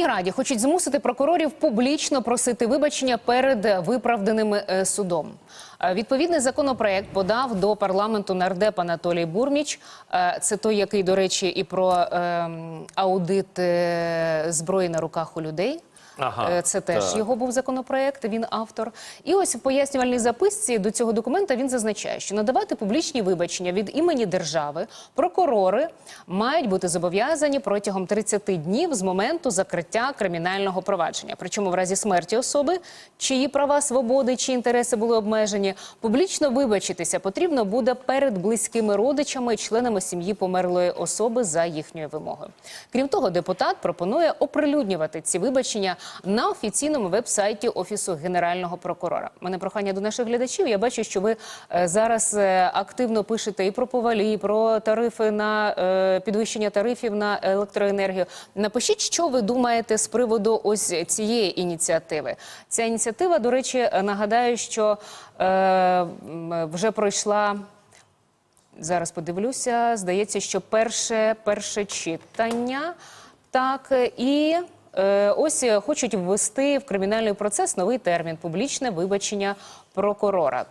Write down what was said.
Верховній Раді хочуть змусити прокурорів публічно просити вибачення перед виправданим е, судом. Е, Відповідний законопроект подав до парламенту нардеп Анатолій Бурміч. Е, Це той, який, до речі, і про ем, аудит е, зброї на руках у людей. Ага, Це теж так. його був законопроект, він автор. І ось в пояснювальній записці до цього документа він зазначає, що надавати публічні вибачення від імені держави прокурори мають бути зобов'язані протягом 30 днів з моменту закриття кримінального провадження. Причому в разі смерті особи, чиї права, свободи чи інтереси були обмежені, публічно вибачитися потрібно буде перед близькими родичами членами сім'ї померлої особи за їхньою вимогою. Крім того, депутат пропонує оприлюднювати ці вибачення на офіційному веб-сайті офісу генерального прокурора. Мене прохання до наших глядачів. Я бачу, що ви е, зараз е, активно пишете і про повалі, і про тарифи на е, підвищення тарифів на електроенергію. Напишіть, що ви думаєте з приводу ось цієї ініціативи. Ця ініціатива, до речі, нагадаю, що е, вже пройшла. Зараз подивлюся. Здається, що перше, перше читання. Так, і е, ось хочуть ввести в кримінальний процес новий термін публічне вибачення прокурора.